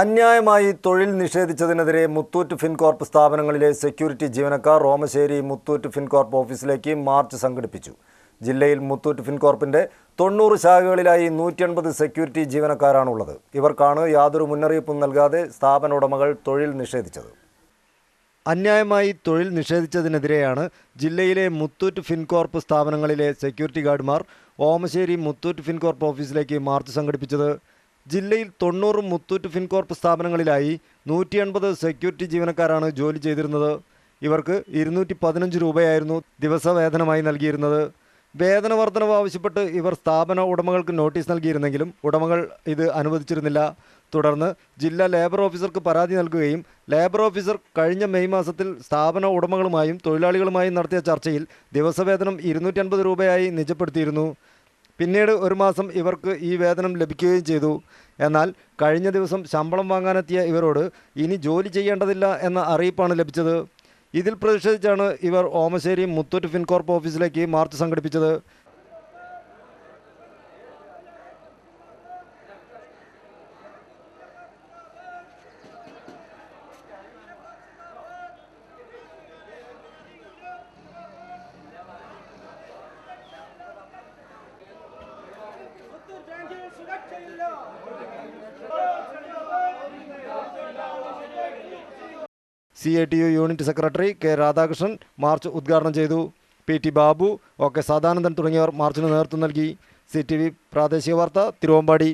അന്യായമായി തൊഴിൽ നിഷേധിച്ചതിനെതിരെ മുത്തൂറ്റ് ഫിൻകോർപ്പ് സ്ഥാപനങ്ങളിലെ സെക്യൂരിറ്റി ജീവനക്കാർ റോമശ്ശേരി മുത്തൂറ്റ് ഫിൻകോർപ്പ് ഓഫീസിലേക്ക് മാർച്ച് സംഘടിപ്പിച്ചു. ജില്ലയിൽ മുത്തൂറ്റ് ഫിൻകോർപ്പിന്റെ തൊണ്ണൂറ് ശാഖകളിലായി നൂറ്റി അൻപത് സെക്യൂരിറ്റി ജീവനക്കാരാണുള്ളത്. ഇവർക്കാണ് യാതൊരു മുന്നറിയിപ്പും നൽകാതെ സ്ഥാപന ഉടമകൾ തൊഴിൽ നിഷേധിച്ചത്. അന്യായമായി തൊഴിൽ നിഷേധിച്ചതിനെതിരെയാണ് ജില്ലയിലെ മുത്തൂറ്റ് ഫിൻകോർപ്പ് സ്ഥാപനങ്ങളിലെ സെക്യൂരിറ്റി ഗാർഡുമാർ ഓമശ്ശേരി മുത്തൂറ്റ് ഫിൻകോർപ്പ് ഓഫീസിലേക്ക് മാർച്ച് സംഘടിപ്പിച്ചത്. ജില്ലയിൽ തൊണ്ണൂറ് മുത്തൂറ്റ് ഫിൻകോർപ്പ് സ്ഥാപനങ്ങളിലായി നൂറ്റി എൺപത് സെക്യൂരിറ്റി ജീവനക്കാരാണ് ജോലി ചെയ്തിരുന്നത്. ഇവർക്ക് ഇരുന്നൂറ്റി പതിനഞ്ച് രൂപയായിരുന്നു ദിവസവേതനമായി നൽകിയിരുന്നത്. വേതന വർധനവ് ആവശ്യപ്പെട്ട് ഇവർ സ്ഥാപന ഉടമകൾക്ക് നോട്ടീസ് നൽകിയിരുന്നെങ്കിലും ഉടമകൾ ഇത് അനുവദിച്ചിരുന്നില്ല. തുടർന്ന് ജില്ലാ ലേബർ ഓഫീസർക്ക് പരാതി നൽകുകയും ലേബർ ഓഫീസർ കഴിഞ്ഞ മെയ് മാസത്തിൽ സ്ഥാപന ഉടമകളുമായും തൊഴിലാളികളുമായും നടത്തിയ ചർച്ചയിൽ ദിവസവേതനം ഇരുന്നൂറ്റി രൂപയായി നിജപ്പെടുത്തിയിരുന്നു. പിന്നീട് ഒരു മാസം ഇവർക്ക് ഈ വേതനം ലഭിക്കുകയും ചെയ്തു. എന്നാൽ കഴിഞ്ഞ ദിവസം ശമ്പളം വാങ്ങാനെത്തിയ ഇവരോട് ഇനി ജോലി ചെയ്യേണ്ടതില്ല എന്ന അറിയിപ്പാണ് ലഭിച്ചത്. ഇതിൽ പ്രതിഷേധിച്ചാണ് ഇവർ ഓമശ്ശേരി മുത്തൂറ്റ് ഫിൻകോർപ്പ് ഓഫീസിലേക്ക് മാർച്ച് സംഘടിപ്പിച്ചത്. C I T U unit secretary K Radhakrishnan march ഉദ്ഘാടനം ചെയ്തു. P T Babu O K Sadanandan തുടങ്ങിയവർ മാർച്ചിന് നേതൃത്വം നൽകി. സി ടി വി പ്രാദേശിക വാർത്ത തിരുവമ്പാടി.